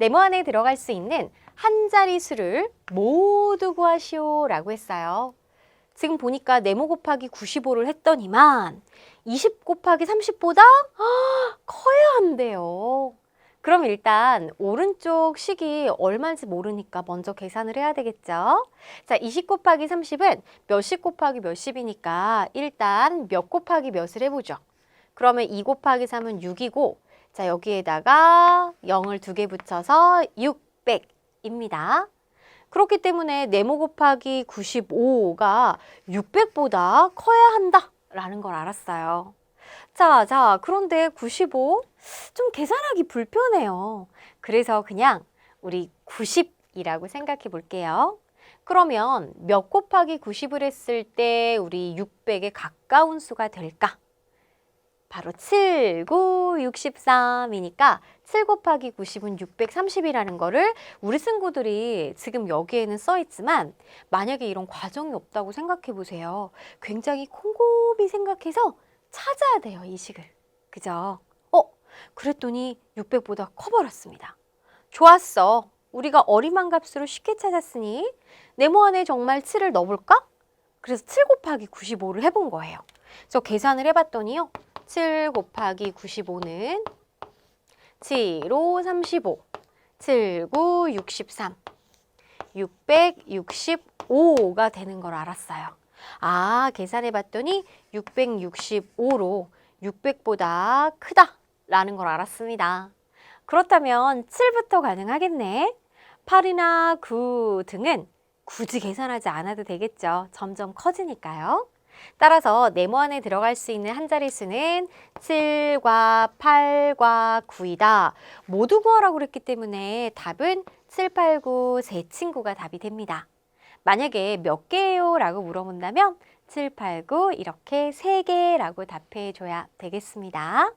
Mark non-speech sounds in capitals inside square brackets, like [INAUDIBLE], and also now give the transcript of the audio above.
네모 안에 들어갈 수 있는 한 자리 수를 모두 구하시오 라고 했어요. 지금 보니까 네모 곱하기 95를 했더니만 20 곱하기 30보다 [GASPS] 커야 한대요. 그럼 일단 오른쪽 식이 얼마인지 모르니까 먼저 계산을 해야 되겠죠. 자, 20 곱하기 30은 몇십 곱하기 몇십이니까 일단 몇 곱하기 몇을 해보죠. 그러면 2 곱하기 3은 6이고 자, 여기에다가 0을 두 개 붙여서 600입니다. 그렇기 때문에 네모 곱하기 95가 600보다 커야 한다라는 걸 알았어요. 자, 자, 그런데 95? 좀 계산하기 불편해요. 그래서 그냥 우리 90이라고 생각해 볼게요. 그러면 몇 곱하기 90을 했을 때 우리 600에 가까운 수가 될까? 바로 7, 9, 63이니까 7 곱하기 90은 630이라는 거를 우리 친구들이 지금 여기에는 써 있지만 만약에 이런 과정이 없다고 생각해 보세요. 굉장히 콩고비 생각해서 찾아야 돼요, 이 식을. 그죠? 어, 그랬더니 600보다 커버렸습니다. 좋았어. 우리가 어림한 값으로 쉽게 찾았으니 네모 안에 정말 7을 넣어볼까? 그래서 7 곱하기 95를 해본 거예요. 저 계산을 해봤더니요. 7 곱하기 95는 7, 5, 35, 7, 9, 63, 665가 되는 걸 알았어요. 아, 계산해 봤더니 665로 600보다 크다라는 걸 알았습니다. 그렇다면 7부터 가능하겠네. 8이나 9 등은 굳이 계산하지 않아도 되겠죠. 점점 커지니까요. 따라서 네모 안에 들어갈 수 있는 한 자리 수는 7과 8과 9이다. 모두 구하라고 그랬기 때문에 답은 7, 8, 9 세 친구가 답이 됩니다. 만약에 몇 개예요? 라고 물어본다면 7, 8, 9 이렇게 세 개라고 답해 줘야 되겠습니다.